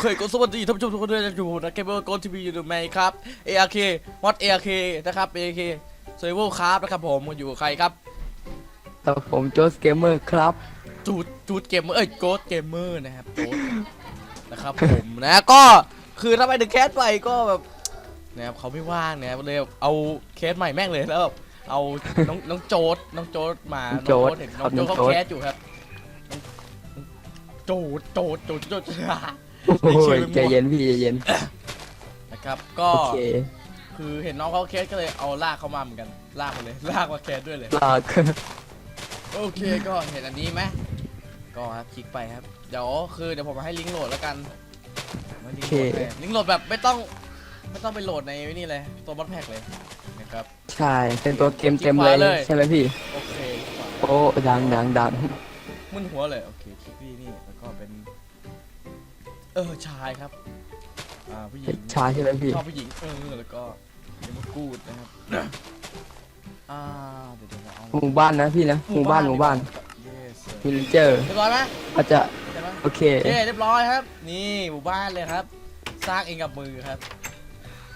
เคก็สวัสดีท่านผู้ชมทุกคนด้วยนะอยู่นะเกมเมอร์โกทีวีอยู่ไหมครับ ARK มอด ARK นะครับ ARK เซเวอร์ครับนะครับผมอยู่กับใครครับแต่ผมโจสเกมเมอร์ครับ จูดจูดเกมเมอร์เอ้ยโกดเกมเมอร์นะครับโกดนะครับผมนะก็คือถ้าไปถึงแคสไปก็แบบนะครับเขาไม่ว่างนะครับเลยเอาเคสใหม่แม่งเลยแล้วแบบเอาน้องน้องโจดน้องโจดมาน้องโจ๊ดเห็นคน้รัอบงโจดน้องเขาโจ๊ดแคสอยู่ครับน้องโจดโจดโจดโจด โอ้ชื่ยอมั่วใจเย็นพี่ใจเย็น นะครับ ก็โอเคคือเห็นน้องเขาเคสก็เลยเอาลากเข้ามาเหมือนกัน ลากมาเลย ลากมาเคสด้วยเลย ลากโอเคก็เห็นอันนี้ไหมก็ครับคลิกไปครับ เดี๋ยวคือเดี๋ยวผมมาให้ลิงก์โหลดแล้วกันมาลิงก์โหลดให้ลิงก์โหลดแบบไม่ต้องไม่ต้องไปโหลดในนี่เลยตัวบอทแพ็กเลยนะครับ ใช่ เป็นตัวเกมเต็มเลยเลยใช่ไหมพี่ โอเค โอ้ดังดังดังมึนหัวเลยโอเค เออชายครับ อ่าผู้หญิงชาใช่ไหมพี่ ชอบผู้หญิงเออแล้วก็เดมกูดนะครับ อ่าเดี๋ยวเดี๋ยวเราเอาหมู่บ้านนะพี่นะ หมู่บ้านหมู่บ้าน yes วิลเจอร์เรียบร้อยไหมอาจจะใช่ไหมโอเคโอเคเรียบร้อยครับ นี่หมู่บ้านเลยครับ สร้างเองกับมือครับ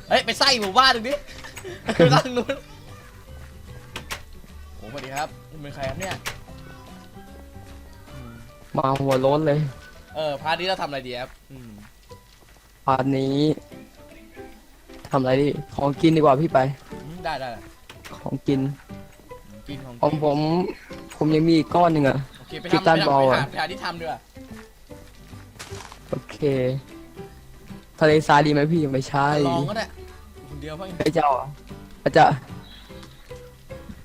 เฮ้ยไปไส้หมู่บ้านตรงนี้ไปสร้างนู้นโอ้สวัสดีครับคุณเป็นใครครับเนี่ยอืมมาหัวโล้นเลย เออพาร์ทนี้เราทำอะไรดีครับอืมพาร์ทนี้ทำอะไรดิของกินดีกว่าพี่ไป อืมได้ได้ได้ของกินกินของของกินผม ผมยังมีอีกก้อนหนึ่งอะ โอเคไปกีทำตาร์ไปทำบอลไปอะหาไปหาที่ทำดีกว่าโอเค ทะเลทรายดีไหมพี่ไม่ใช่ลองก็ได้อยู่คนเดียวเพิ่งไอ้เจ้าอะอาจจะ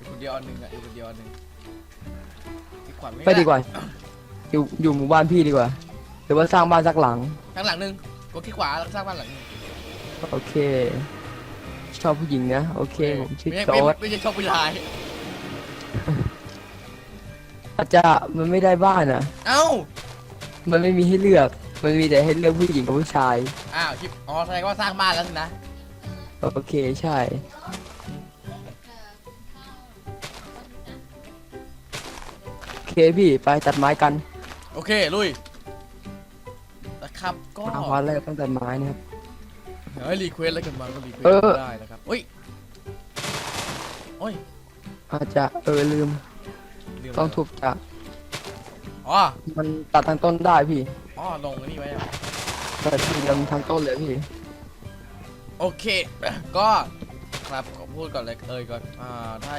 อยู่คนเดียวอันหนึ่งอะอยู่คนเดียวอันหนึ่งที่ขวัญไม่ไปดีกว่า อยู่อยู่หมู่บ้านพี่ดีกว่า หรือว่าสร้างบ้านสักหลังข้างหลังหนึ่งกดที่ขวาแล้วก็สร้างบ้านหลังหนึ่งโอเค ชอบผู้หญิงนะ โอเค ผมชื่อไม่โจไม่ดไม่ใช่ชอบผู้ชาย อาจจะมันไม่ได้บ้านอะ เอ้า มันไม่มีให้เลือก มันมีแต่ให้เลือกผู้หญิงกับผู้ชาย อ้าวคลิปอ๋อแสดงว่าสร้างบ้านแล้วสินะ โอเคใช่ โอเคพี่ไปตัดไม้กัน โอเค ลุยนะ ครับก็มาวันแรกต้องตัดไม้นะครับ เฮ้ยรีเควสแล้วกันมาก็รีเควสเออ ได้นะครับเฮ้ยโอ้ยอาจจะเออลืมลืมต้องทุบจากอ๋อมันตัดทางต้นได้พี่อ๋อลงอันนี้ไว้อะตัดทีลำทางต้นเลยพี่ โอเค ก็ครับขอพูดก่อนเลยเอ่ยก่อนอ่าถ้า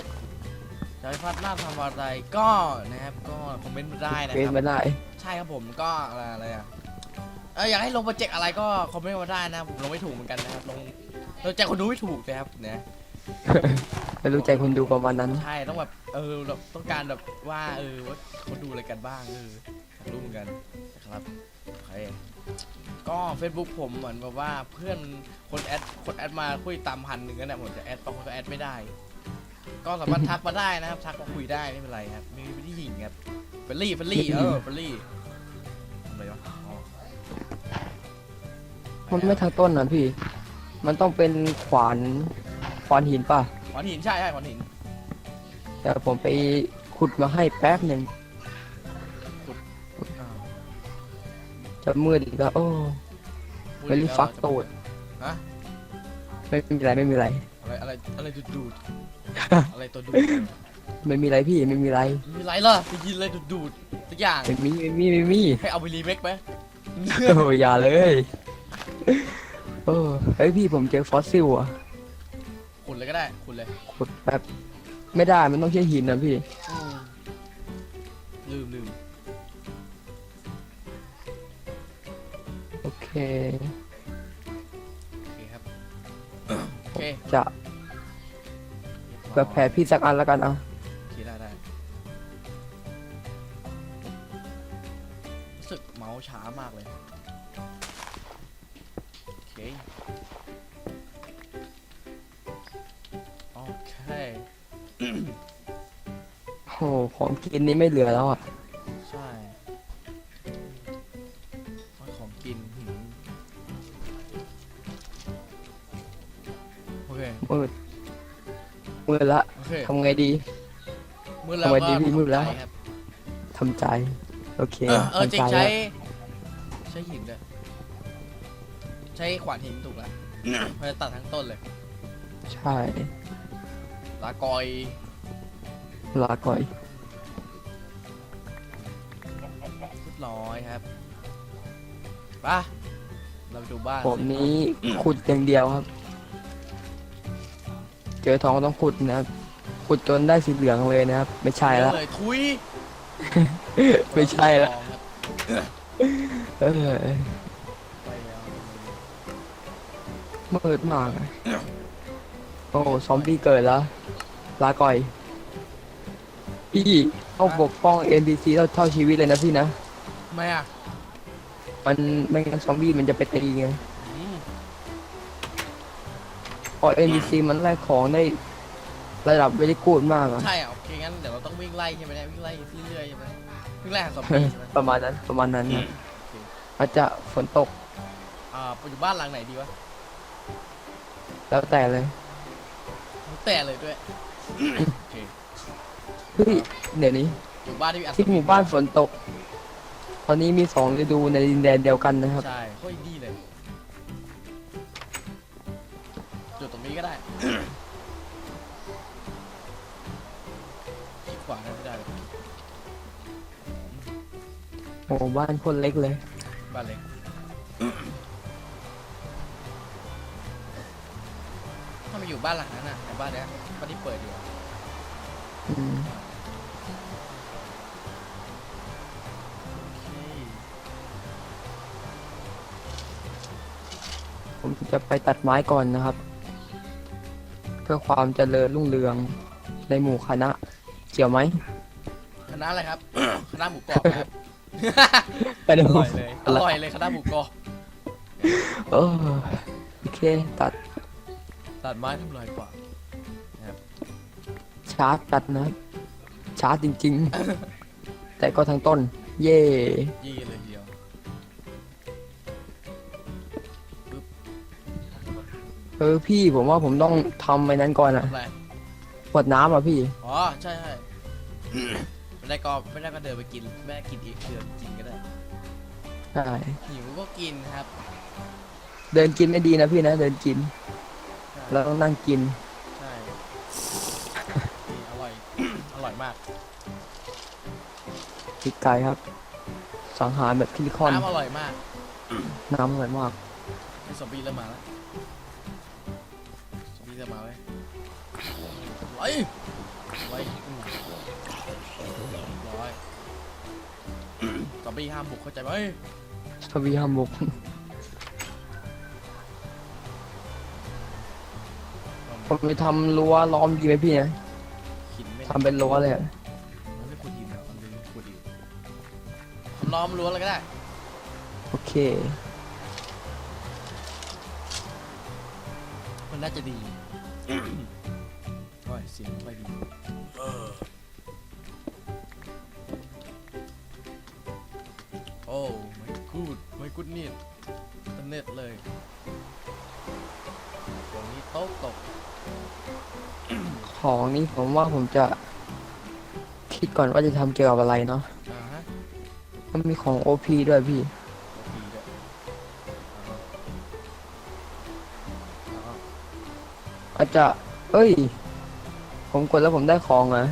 จะให้พัดหน้าทำอะไรก็นะครับก็คอมเมนต์มาได้นะเป็นครับไม่ได้ ใช่ครับผมก็อะไรอะไรอะเอออยากให้ลงโปรเจกต์อะไรก็คอมเมนต์มาได้นะผมลงไม่ถูกเหมือนกันนะครับลงเราใจคนดูไม่ถูกนะครับเนี่ยไม่รู้ใจคนดูประมาณนั้นใช่ต้องแบบเออเราต้องการแบบว่าเออว่าเขาดูอะไรกันบ้างเอออยากรู้เหมือนกันนะครับโอเคก็ Facebook ผมเหมือนแบบว่าเพื่อนคนแอดคนแอดมาคุยตามพันหนึ่งนั่นแหละผมจะแอดบางคนก็แอดไม่ได้ ก็สามารถทักมาได้นะครับทักมาคุยได้ไม่เป็นไรครับไม่ไม่ได้หญิงครับเฟรนลี่เฟรนลี่เออเฟรนลี่ทำอะไรวะอ๋อ มันไม่ทางต้นนะพี่ มันต้องเป็นขวานขวานหินป่ะขอนหินใช่ใช่ขอนหินแต่ผมไปขุดมาให้แป๊บหนึ่งอ่าจะมืดอีกแล้วโอ้พูดเวลิแล้วฟักโตดฮะไม่มีอะไรไม่มีอะไร อะไรอะไรอะไรดูดดูดอะไรตัวดูดไม่มีอะไรพี่ไม่มีอะไรมีไรล่ะไปยินอะไรดูดดูดสักอย่างไม่มีไม่มีไม่มีให้เอาไปรีเมคไหมโอ้อย่าเลย โอ้เฮ้ยพี่ผมเจอฟอสซิลอะขุดเลยก็ได้ขุดเลยขุดแบบไม่ได้มันต้องใช้หินนะพี่ลืมลืมโอเค โอเคครับโอเคจะแบบแผลพี่สักอันแล้วกันเอาโอเคได้ได้รู้สึกเมาส์ช้ามากเลย โอ้ของกินนี่ไม่เหลือแล้วอะ ใช่ว่าของกินหืมโอเค มืด มืดละโอเค ทำไงดี มือแล้วทำไมก็ดีพี่มืดแล้ว ทำใจครับทำใจ โอเคเออเออจริงทำใจใช้ แล้วใช้หินด้วยใช้ขวานหินถูกแล้วมันจะตัดทั้งต้นเลย ใช่ ลากอยลาก่อย เรียบร้อยครับไปะเราไปดูบ้านผมนี้ขุดอย่างเดียวครับ เจอทองต้องขุดนะครับ ขุดจนได้สีเหลืองเลยนะครับ ไม่ใช่ละ เลยทุยไม่ใช่ละทองครับเออไปแล้วมืดมากอะโอ้ ซอมบี้เกิดแล้ว ลาก่อย พี่ต้องปกป้อง NPC เท่าเท่าชีวิตเลยนะพี่นะ ทำไมอะมันไม่งั้นซอมบี้มันจะไปตีไงอืมเพราะ NPC มันแลกของได้ระดับเวลิกูดมากอะใช่อะโอเคงั้นเดี๋ยวเราต้องวิ่งไล่ใช่ไหมเนี่ยวิ่งไล่เรื่อยๆใช่ไหมวิ่งไล่หาซอมบี้ใช่ไหมประมาณนั้นประมาณนั้นนะอาจจะฝนตกอ่าไปอยู่บ้านหลังไหนดีวะแล้วแต่เลย แต่เลยด้วย โอเคเฮ้ยเดี๋ยวนี้อยู่บ้านที่มีอัศที่หมู่บ้านฝนตก ตอนนี้มีสองฤดูในดินแดนเดียวกันนะครับ ใช่โคตรดีเลยจุดตรงนี้ก็ได้ที่ขวาได้ไม่ได้เลยโอ้บ้านคนเล็กเลยบ้านเล็ก อยู่บ้านหลังนั้นน่ะแต่บ้านเนี้ยบ้านที่เปิดอยู่อะอืมโอเคผมจะไปตัดไม้ก่อนนะครับ เพื่อความเจริญรุ่งเรืองในหมู่คณะ เกี่ยวไหมคณะอะไรครับ คณะหมูกรอบครับ ไปอดูร่อยเลยอร่อยเลยคณะหมูกรอบ เออโอเคตัด ตัดไม้ทำลายกว่าชาร์จตัดนะครับชาร์จจริง ๆ แต่ก็ทั้งต้น เย่ยี่เลยทีเดียวเออพี่ผมว่าผมต้องทำไปนั้นก่อนอะทำอะไรขวดน้ำอะพี่ อ๋อ ใช่ใช่ไม่ได้ก็ไม่ได้ก็เดินไปกินไม่ได้กินอีกเดินกินก็ได้ใช่ หิวก็กินครับ เดินกินไม่ดีนะพี่นะ เดินกินใช่ เราต้องนั่งกิน ใช่นี่อร่อย อร่อยมากพริกไก่ครับ สังหารแบบพิลิคอน น้ำอร่อยมากน้ำอร่อยมาก ไอ้ซอมบี้เริ่มมาแล้วซอมบี้เริ่มมาไว้ยไว้ไว้อืมร้อยซอมบี้ห้ามบุกเข้าใจไหมสวีฮามุก ผมไปทำรั้วล้อมดีไหมพี่นะหินไม่ทำเป็นรั้วเลยอะมันไม่ขุดหินแล้วมันเป็นขุดหินทำล้อมรั้วอะไรก็ได้ โอเค มันน่าจะดี ผมว่าผมจะ คิดก่อนว่าจะทำเกี่ยวกับอะไรเนาะอ่าฮะมันมีของ OP ด้วยพี่ โอเคด้วยอ่าฮะอาจจะ เอ้ย ผมกดแล้วผมได้ของเหรอ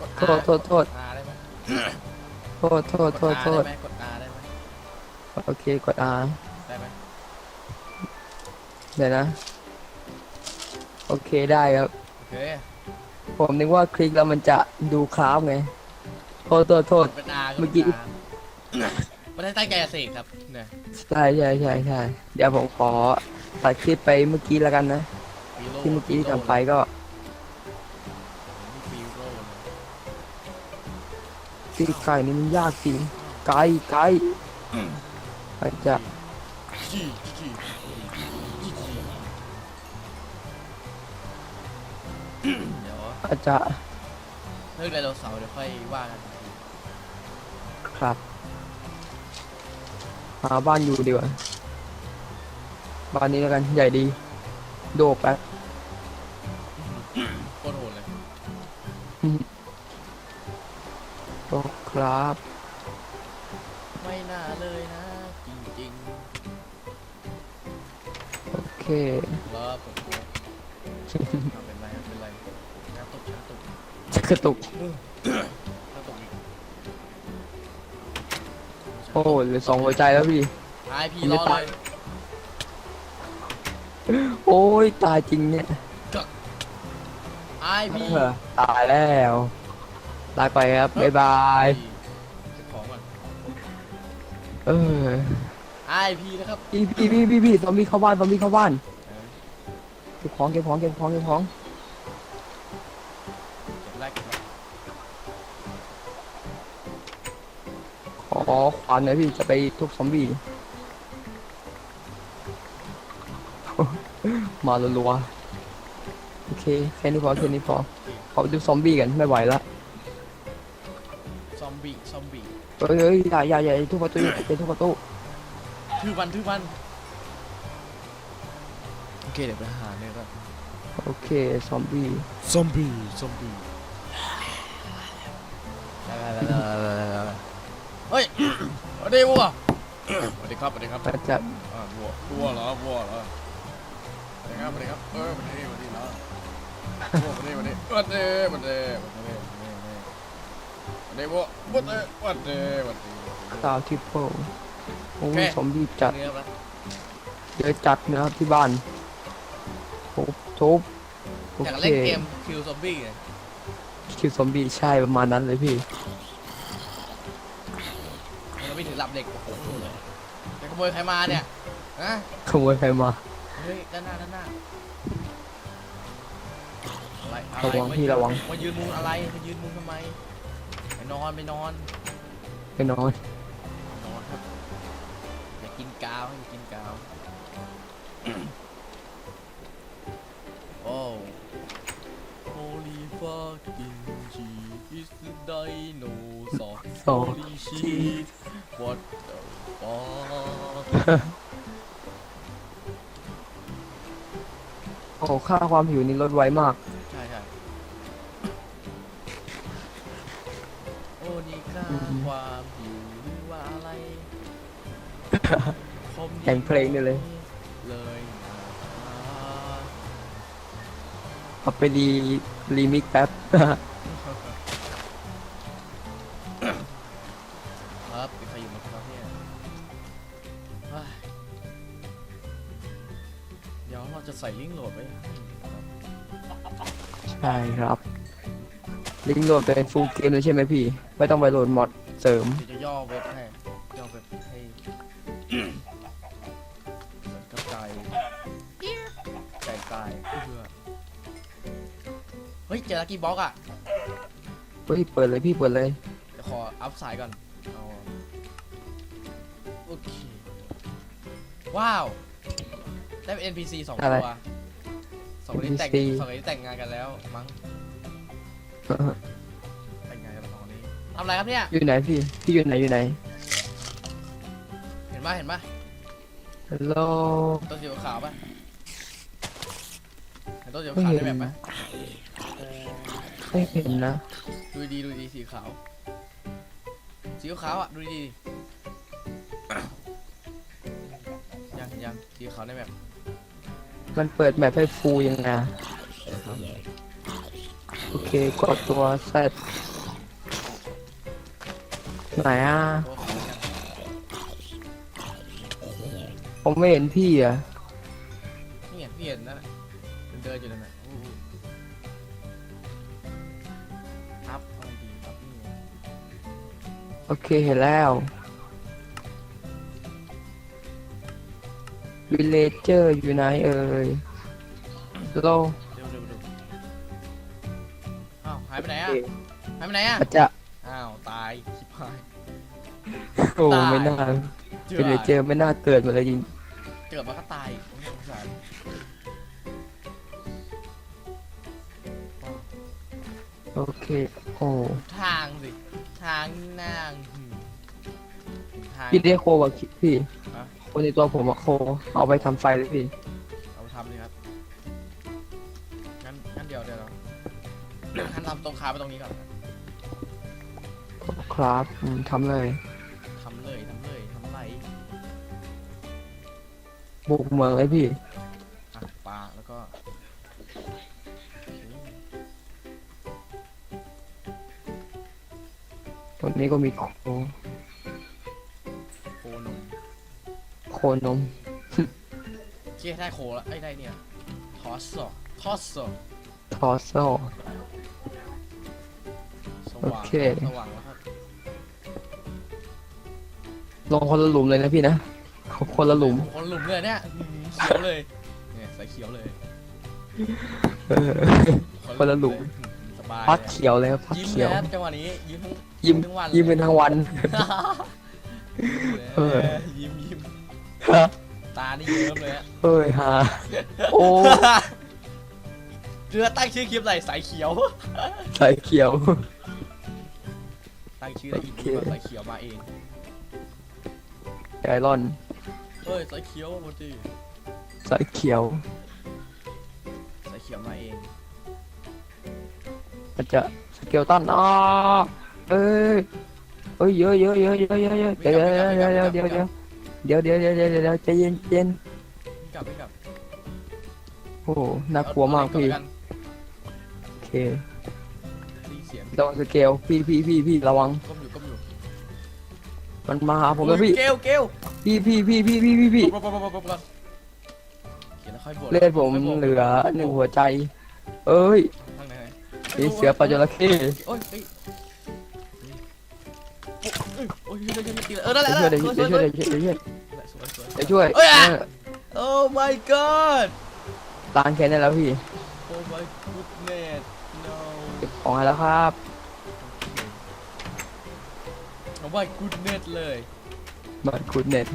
กดโทษโทษโทษ R ได้ไหมโทษโทษโทษโทกษด R ได้ไหมกด R ได้ไหมโอเคกด R ได้ไหมเดี๋ยวนะ โอเคได้ครับ โอเคผมนึกว่าคลิกแล้วมันจะดูคราฟไงโทษโทษโทกษดเป็น R เมื่อกี้ไม่ได้ตั้งใจจะเสกครับเนี่ยใช่ใช่ใช่ใช่เดี๋ยวผมขอตัดคลิปไปเมื่อกี้แล้วกันนะ ฟีโร่ที่เมื่อกี้ที่ทำไปก็ฟีโร่เลยตีไก่นี่มันยากจริงไก่ไก่อาจจะ จี้จี้จี้ อาจจะเลิกไดโนเสาร์เดี๋ยวค่อยว่ากันครับ หาบ้านอยู่ดีกว่า บ้านนี้แล้วกันใหญ่ดี โดบแป๊บโคตรโหดเลยโอ้ครับ ไม่น่าเลยนะ จริงแล้วผมกลัวเอา กระตุกน้ำตกอีกโอ้เหลือสองหัวใจแล้วพี่ไอพี่ผมรจะอตาเลยยโอ้ยตายจริงเนี่ยไอพี่เออตายแล้วลาไปครับบ๊ายบายเก็บของก่อนเออไอพี่นะครับพี่พี่พี่พี่พี่ซอมบี้เข้าบ้านซอมบี้เข้าบ้านเออเก็บของเก็บของเก็บของเก็บของ อขวานหน่อยพี่จะไปทุบซอมบี้ มาลัวๆโอเคแค่นี้พอแค่นี้พอขอไปดูซอมบี้กันไม่ไหวละซอมบี้ซอมบี้เฮ้ยเฮ้ยอย่าอย่าอย่าทุบประตูอย่าทุบประตูถือวันถือวันโอเคเดี๋ยวไปหาเนี่ยก็โอเคซอมบี้ซอมบี้ซอมบี้ วัสดีวัวสวัสดีครับสวัสดีครับก็จะอ่าวัววัวเหรอวัวเหรอสวัสดีครับสวัสดีครับเออสวัสดีสวัสดีเนาะวัวสวัสดีสวัสดีสวัสดีสวัสดีสวัสดีสวัสดีวัวสวัสดีสวัสดีสวัสดีตาวทิปเปิลโอ้โอเคยซอมบี้จัดเนื้อปะเยอะจัดนะครับที่บ้านทุบทุบโออยากเคเล่นเกมคิวซอมบี้ไง คิวซอมบี้ใช่ประมาณนั้นเลยพี่เราไม่ถึง หลับเด็กโอ้โหจะขโมยใครมาเนี่ยฮะขโมยใครมา เฮ้ยด้านหน้าด้านหน้าอะไรอะไรระวังมาพี่ยืนระวัง มายืนมุงอะไรมายืนมุงทำไมไปนอนไปนอนไปนอนนอนครับอย่ากินกาวอย่ากินกาว fucking shit is the dinosaur สอง Holy shit what the fuck โอ้ค่าความหิวนี่ลดไวมาก ใช่ใช่โอ้นี่ค่าอืมความหิวหรือว่าอะไรคมแต่งเพลงได้เลยเลย ไปรีรีมิกแป๊บ ครับมีใครอยู่ไหมครับเนี่ยเฮ้ยเดี๋ยวเราจะใส่ลิงก์โหลดไว้ให้นะครับใช่ครับ ลิงก์โหลดเป็นฟูลเกมเลยใช่ไหมพี่ ไม่ต้องไปโหลดมอดเสริม เดี๋ยวจะย่อเว็บให้ ฮ้ยเจอลักกี้บ็อกอะเฮ้ยเปิดเลยพี่เปิดเลย เดี๋ยวขออัพสายก่อนเอาโอเค ว้าว ได้เป็น NPC สองอะไรตัวสองคนนี้แต่ง NPC สองคนนี้แต่งงานกันแล้วมั้ง แต่งงานกันแล้วสองคนนี้ทำอะไรครับเนี่ย อยู่ไหนพี่ พี่อยู่ไหนอยู่ไหนเห็นปะเห็นปะฮัลโหลต้นสีขาวปะเห็นต้นสีไม่ขาวเห็นได้แบบปะ ไม่เห็นนะ ดูดีดูดีสีขาว สีขาวอะดูดียังยังสีขาวได้แบบมันเปิดแมปให้ฟูยังไงโอเคกดตัวเซตไหนอะ ตัวขาวยังผมไม่เห็นพี่อะ นี่ไงพี่เห็นนั่นน่ะเดินอยู่นั่นน่ะ โอเคเห็นแล้ววิเลเจอร์อยู่ไหนเอ่ยฮัลโหลเร็วเร็วเร็วอ้าวหายไปไหนอะหายไปไหนอะอาจจะอ้าวตายชิบหาย โอ้ตาย ไม่น่าวิเลเจอร์ไม่น่าเกิดมาเลยจริงเกิดมาก็ตายไม่สงสารโอเค โอ้ทางสิทางนางหืมทางพี่ได้โคกับพี่ ฮะคนในตัวผมอะโค เอาไปทำไฟเลยพี่ เอาทำเลยครับงั้นงั้นเดี๋ยวเดี๋ยวเรางั้นทำตรงคาไปตรงนี้ก่อนครับอืมทำเลย ทำเลยทำเลยทำไรบุกเมืองเลยพี่ วันนี้ก็มีโคโคนมโคนม เจ๊ได้โคแล้วไอ้ยได้เนี่ยทอสโซทอสโซทอสโซ สว่างโอเค สว่างแล้วครับลงคนละหลุมเลยนะพี่นะ คนละหลุม คนหลุมเลยเนี่ยอื้อหือเขียวเลยเนี่ยใส่เขียวเลยเออ คนละหลุมเยอื้อหือสบายพักเลยเขียวเลยครับพักยิ้มเขีเลยยว ครับจังหวะนี้ยิ้มทั้ง ยิ้มทั้งวันยิ้มเป็นทั้งวัน เออ ยิ้มยิ้มตานี่เยิ้มเลยฮะเอ้ยฮาโอ้เรือตั้งชื่อคลิปอะไรสายเขียวใส่เขียว ตั้งชื่ออะไรอีกโอเคว่าสายเขียวมาเองไอรอนเฮ้ยสายเขียวโมจิใส่เขียวสายเขียวมาเอง มันจะสเกลตันอ่า เอ้ยเอ้ยเยอะเยอะเยอะเยอะเยอะเยอะเดี๋ยวเดี๋ยวเดี๋ยวเดี๋ยวเดี๋ยวเดี๋ยวเดี๋ยวเดี๋ยวเดี๋ยวเดียวใจเย็นใจเย็นกลับกลับโอ้น่ากลัวมากเอพี่เอก่อนโอเคได้ยินเสียงระวังสเกลพี่พี่พี่พี่ระวังก้มอยู่ก้มอยู่มันมาหาผมแล้วพี่เกลเกลพี่พี่พี่พี่พี่พี่พี่เขียนแล้วค่อยบวกเลือดผมค่ยวเหลือหนึ่งหัวใจ เอ้ยนี่เสือปลาจระเข้ โอ้ยเอ้ยโอ้ยโอ้ยเดี๋ยวเดี๋ยวเดี๋ยวเออนั่นแหละเดี๋ยวนั่นช่วยแหละเดี๋ยวช่วยเดี๋ยวช่วยเดี๋ยวช่วยสวยสวย เดี๋ยวช่วยเอ้ยอะเออ Oh my god ล้างแค้นได้แล้วพี่ Oh my goodness no เก็บของให้แล้วครับโอ้ my goodness เลยบัตรคุณเน็ต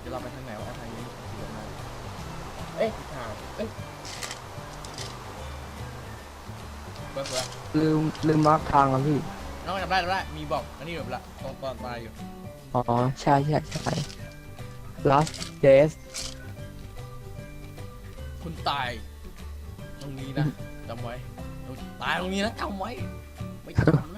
เดี๋ยวเราไปทางไหนวะทางนี้เดี๋ยวมาเอ๊ะทางเอ๊ะเปิดเปิดลืมลืมมาร์กทางแล้วพี่ น้องจำได้จำได้มีบอกอันนี้แบบละตอนตอนตายอยู่อ๋อ ใช่ใช่ใช่ last days คุณตาย ตรงนี้นะจำไว้ตายตรงนี้นะจำไว้ไม่จำ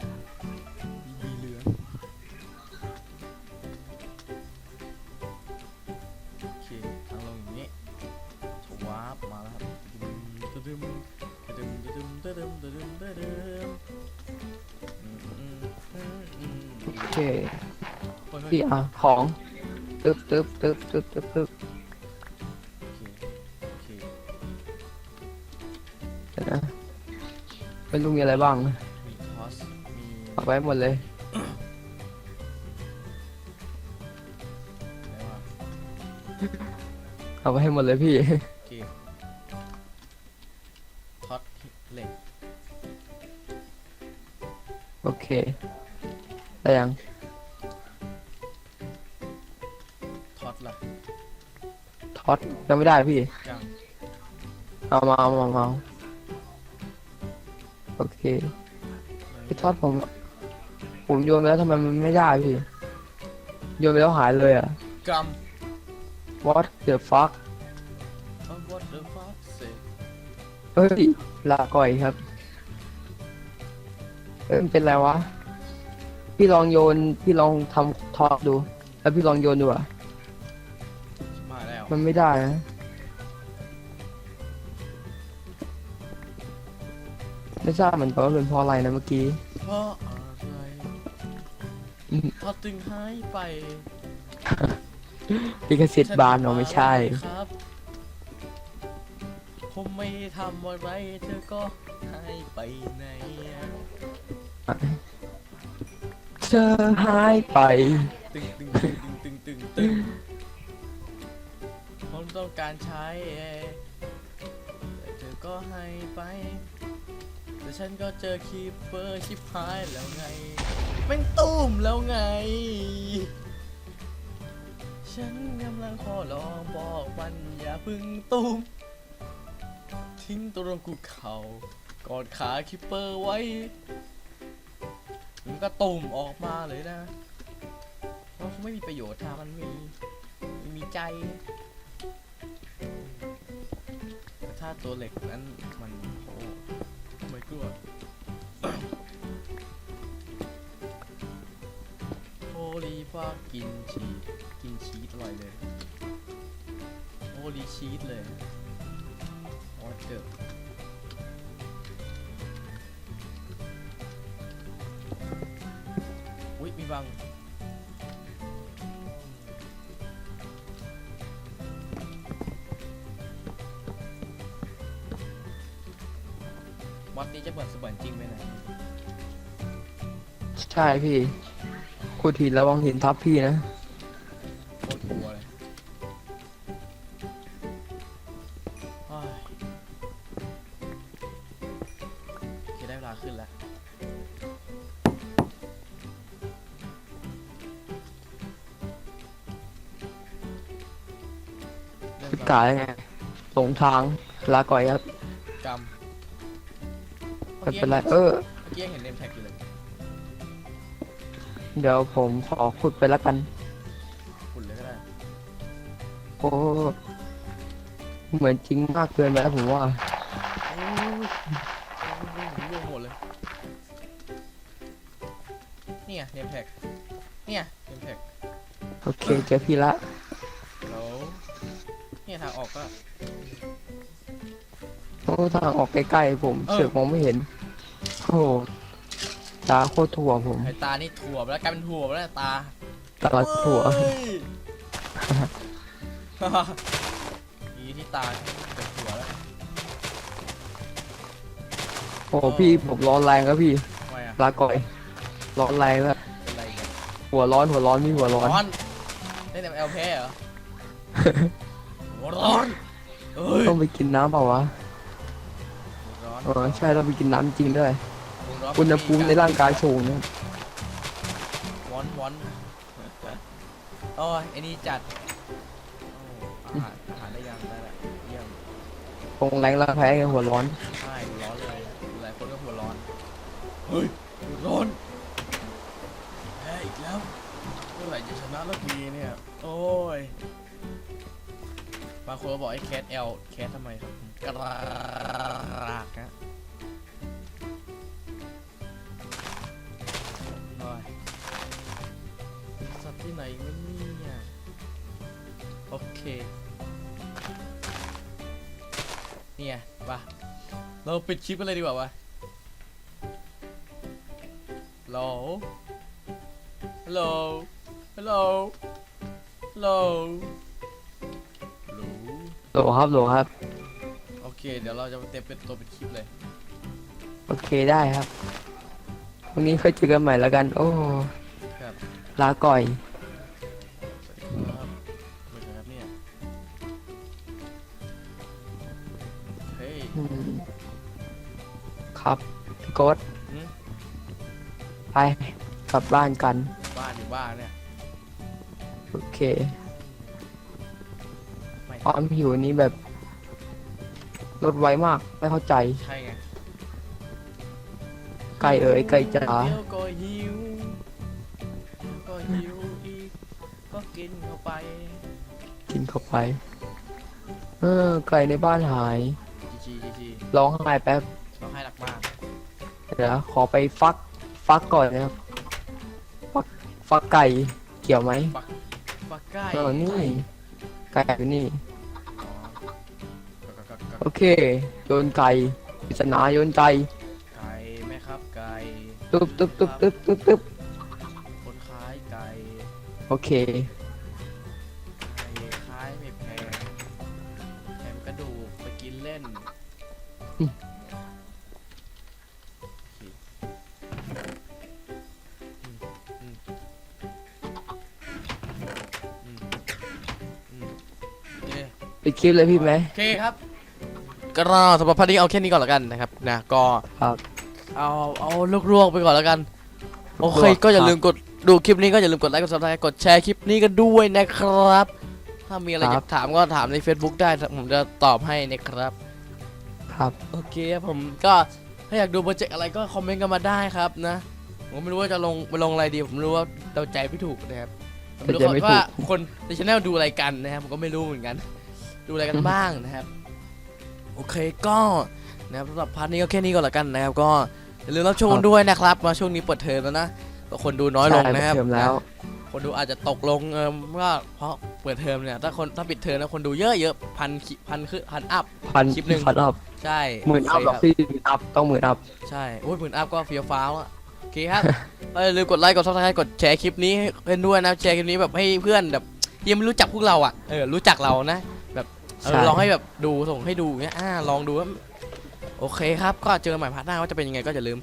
ของตึ๊บตึ๊บตึ๊บตึ๊บตึ๊บตึ๊บโอเคเดี๋ยวนะไม่รู้มีอะไรบ้างนะมีทอสมีเอาไว้หมดเลย อะไรวะเอาไว้ให้หมดเลยพี่ โอเคทอสเหล็กโอเคได้ยัง ทอดยังไม่ได้พี่ ยังเอามาเอามาเอามาโอเคพี่ทอดผม ผมโยนไปแล้วทำไมมันไม่ได้พี่ โยนไปแล้วหายเลยอะกัม what the fuck Oh what the fuck say เฮ้ยลาก่อยครับ เอ้ยมันเป็นไรวะ พี่ลองโยน พี่ลองทำทอดดู แล้วพี่ลองโยนดูอะ มาแล้วมันไม่ได้นะไม่ทราบเหมือนกันว่าเป็นเพราะอะไรนะเมื่อกี้ เพราะอะไรอืมทอดจึงหายไปลิขสิทธิ์บานเนาะไม่ใช่ ครับ ผมไม่ทำอะไรเธอก็หายไปไหนอะเธอหายไป การใช้แต่เธอก็ให้ไป แต่ฉันก็เจอคีเปอร์ชิบหายแล้วไงแม่งตุ้มแล้วไง ฉันกำลังขอลองบอกมันอย่าพึ่งตุ้ม ทิ้งตัวลงกูเขากอดขาคิปเปอร์ไว้มันก็ตุ่มออกมาเลยนะเพราะไม่มีประโยชน์ถ้ามันมี มีใจ ถ้าตัวเหล็กนั้นมันโอ้ไม่กลัวโฮลีฟ้ากินชีสกินชีสอร่อยเลยโฮลีชีสเลยออเดอร์อุ้ยมีบัง มอสนี้จะเหมือนเสมือนจริงไหมนะใช่พี่ขุดหินระวังหินทับพี่นะโคตรกลัวเลยโอ้ยโอเคได้เวลาขึ้นแล้วเริ่มกายังไงหลงทางลาก่อยครับ กรรม ไม่เป็นไร เออ เมื่อกี้ยังเห็นเนมแท็กอยู่เลยเดี๋ยวผมขอขุดไปแล้วกันขุดเลยก็ได้โอ้ เหมือนจริงมากเกินไปแล้วผมว่า โอ้ยโอ้ยผมร่วงหมดเลย เนี่ยเนมแท็ก เนี่ยเนมแท็กโอเคเจอพี่ละ แล้วเนี่ยทางออกก็โอ้ ทางออกใกล้ๆผมเออ เสือกมองไม่เห็นโอ้ตาโคตรถั่วผมไอตานี่ถั่วไปแล้วกลายเป็นถั่วไปแล้วตาตาถั่วเฮ้ยอีที่ตาเป็นถั่วแล้วโอ้พี่ผมร้อนแรงครับพี่ทำไมอะลาก่อย ร้อนแรงแล้วเป็นไรเนี่ยหัวร้อนหัวร้อนมีหัวร้อนร้อนเล่นแต่เอลเพเหรอหัวร้อนเอ้ยต้องไปกินน้ำเปล่าวะหัวร้อน เออใช่ต้องไปกินน้ำจริงด้วยหัวร้อนอุณหภูมิในร่างกายสูงนะวอนวอนโอ้ยไอ้นี่จัดโอ้อาหารอาหารได้ยังได้ละเยี่ยมคงแรงแล้วแพ้ไงหัวร้อน ใช่หัวร้อนเลยหลายคนก็หัวร้อนเฮ้ยหัวร้อนแพ้อีกแล้วเมื่อไหร่จะชนะสักทีเนี่ยโอ้ยบางคนก็บอกไอ้แคทเอลแคททำไมครับ กระรากนะโอ้ยสัตว์ที่ไหนวะเนี่ยโอเค เนี่ยป่ะเราปิดคลิปกันเลยดีกว่าวะฮัลโหลฮัลโหลฮัลโหลฮัลโหลฮัลโหลโลครับโหลครับ เคเดี๋ยวเราจะมาเต็มเป็นตัวเป็นคลิปเลย โอเคได้ครับวันนี้ค่อยเจอกันใหม่แล้วกัน โอ้ครับ ลาก่อย สวัสดีครับไม่ใช่ครับเนี่ยเฮ้ย อืมครับพี่โกดหืม ไปกลับบ้านกัน บ้านอยู่บ้านเนี่ยโอเค ไม่ความหิวนี้แบบ ลดไวมากไม่เข้าใจ ใช่ไงไก่เอ๋ยไก่จ๋าเดี๋ยวก็หิวเดี๋ยวก็หิวอีกก็กินเข้าไป กินเข้าไป เออ ไก่ในบ้านหาย จีจีจีจีร้องไห้แป๊บเราให้รักมากเดี๋ยวขอไปฟัก ฟักก่อนนะครับ ฟักฟักไก่เกี่ยวไหมปักใกล้เออนี่ ไก่อยู่นี่อ๋อก็ก็ก็ โอเค โยนไก่ปริศนาโยนไก่ไก่ไหมครับไก่ตึ๊บตึ๊บตึ๊บตึ๊บตึ๊บตึ๊บคนขายไก่โอเค ไก่ขายไม่แพงแถมกระดูกไปกินเล่นอืม อืมอืมอืมโอเคไปคลิปเลยพี่ไหมโอเคครับ ก็สำหรับพาร์ทนี้เอาแค่นี้ก่อนแล้วกันนะครับนะก็ครับเอาเอาลวกๆไปก่อนแล้วกันโอเคลวกๆก็อย่าครับลืมกดดูคลิปนี้ก็อย่าลืมกดไลค์กดซับสไครต์กดแชร์คลิปนี้กันด้วยนะครับ ถ้ามีอะไรคอรัยาบกถามก็ถามใน Facebook ได้ผมจะตอบให้นะครับ ครับโอเคครับผมก็ถ้าอยากดูโปรเจกต์อะไรก็คอมเมนต์กันมาได้ครับนะผมไม่รู้ว่าจะลงไปลงอะไรดี ผมไม่รู้ว่าเราใจไม่ถูกนะครับผมไม่รู้ใจไม่ถูกว่าคนในช anel ดูอะไรกันนะครับผมก็ไม่รู้เหมือนกัน ดูอะไรกันบ้างนะครับ โอเคก็นะครับสำหรับพาร์ทนี้ก็แค่นี้ก่อนละกันนะครับ ก็อย่าลืมรับชมกันด้วยนะครับมาช่วงนี้เปิดเทอมแล้วนะก็คนดูน้อยลงใช่นะครับเทอมแล้ว คนดูอาจจะตกลงเออว่าเพราะเปิดเทอมเนี่ยถ้าคนถ้าปิดเทอมนะคนดูเยอะเยอะพันคิพันคือพันอัพ พันคลิปหนึ่ง พันอัพใช่หมื่นอัพหรโเคอกครับพี่หมื่นอัพต้องหมื่นอัพ ใช่โอ้ยหมื่นอัพก็เฟี้ยวฟ้าวอะโอเคครับ เออลืมกดไลค์กดซับสไครต์กดแชร์คลิปนี้ให้เพื่อนด้วยนะแชร์คลิปนี้แบบให้เพื่อนแบบที่ยังไม่รู้จักพวกเราอะเออรู้จักเรานะแบบ เอใช่อลองให้แบบดูส่งให้ดูอย่างเงี้ยอ่าลองดูว่าโอเคครับ ก็เจอกันใหม่พาร์ทหน้าว่าจะเป็นยังไงก็อย่าลืม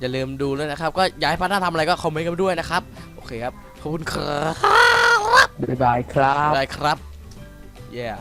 อย่าลืมดูด้วยนะครับ ก็อยากให้พาร์ทหน้าทำอะไรก็คอมเมนต์กันด้วยนะครับ โอเคครับขอบคุณครับบ๊ายบายครับ ได้ครับ yeah